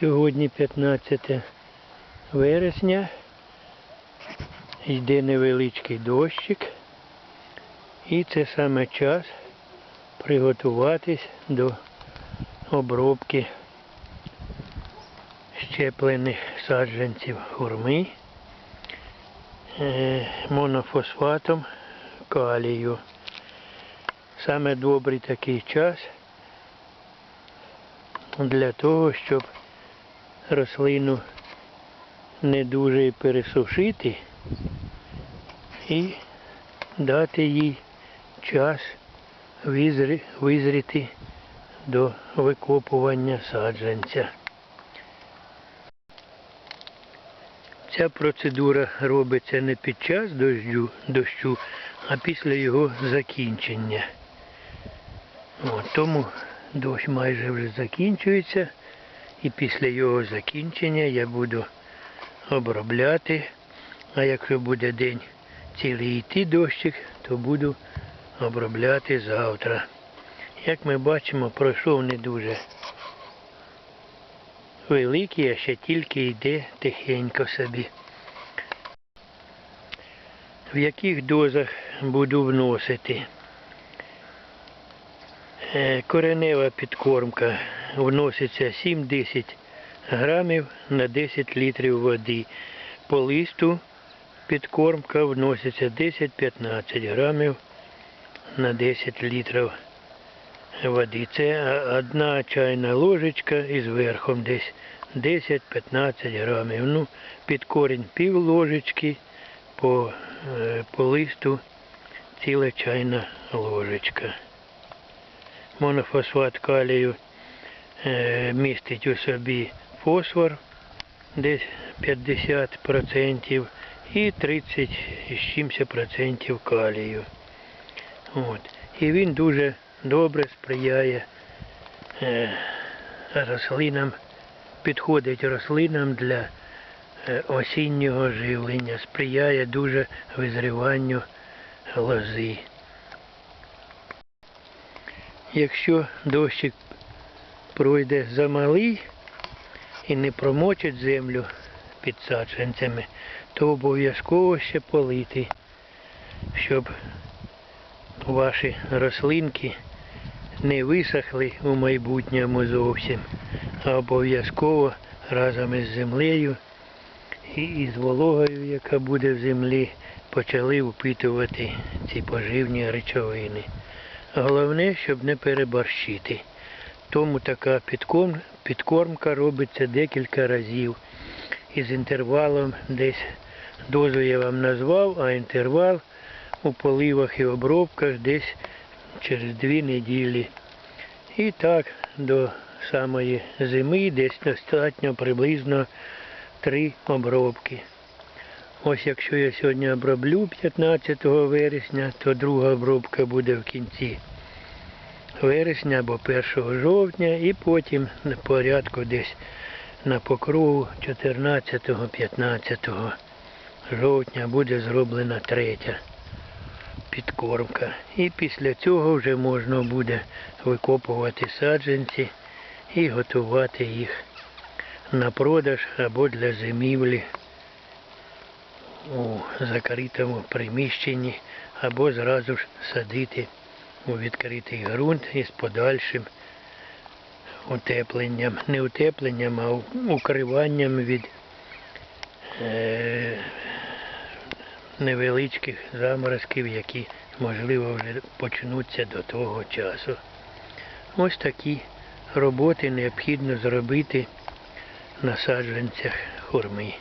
Сьогодні 15 вересня. Йде невеличкий дощик. І це саме час приготуватись до обробки щеплених саджанців хурми е, монофосфатом калію. Саме добрий такий час для того, щоб рослину не дуже пересушити і дати їй час визрі- визріти до викопування саджанця. Ця процедура робиться не під час дощу, дощу а після його закінчення. От, тому дощ майже вже закінчується, і після його закінчення я буду обробляти. А якщо буде день цілий йти дощик, то буду обробляти завтра. Як ми бачимо, пройшов не дуже великий, а ще тільки йде тихенько собі. В яких дозах буду вносити? Е, Коренева підкормка вноситься 7-10 грамів на 10 літрів води. По листу підкормка вноситься 10-15 грамів на 10 літрів води. Це одна чайна ложечка із верхом десь 10-15 грамів. Ну, під корінь пів ложечки, по, е, по листу ціла чайна ложечка. Монофосфат калію містить у собі фосфор десь 50% і 30 з чимось процентів калію. От. І він дуже добре сприяє е, рослинам, підходить рослинам для е, осіннього живлення, сприяє дуже визріванню лози. Якщо дощик пройде замалий і не промочить землю під саджанцями, то обов'язково ще полити, щоб ваші рослинки не висохли у майбутньому зовсім, а обов'язково разом із землею і із вологою, яка буде в землі, почали впитувати ці поживні речовини. Головне, щоб не переборщити. Тому така підкормка робиться декілька разів. Із інтервалом десь дозу я вам назвав, а інтервал у поливах і обробках десь через дві неділі. І так до самої зими десь достатньо приблизно три обробки. Ось якщо я сьогодні оброблю 15 вересня, то друга обробка буде в кінці вересня або 1 жовтня і потім на порядку десь на покрову 14-15 жовтня буде зроблена третя підкормка. І після цього вже можна буде викопувати саджанці і готувати їх на продаж або для зимівлі у закритому приміщенні, або зразу ж садити у відкритий ґрунт із подальшим утепленням. Не утепленням, а укриванням від е, невеличких заморозків, які, можливо, вже почнуться до того часу. Ось такі роботи необхідно зробити на саджанцях хурми.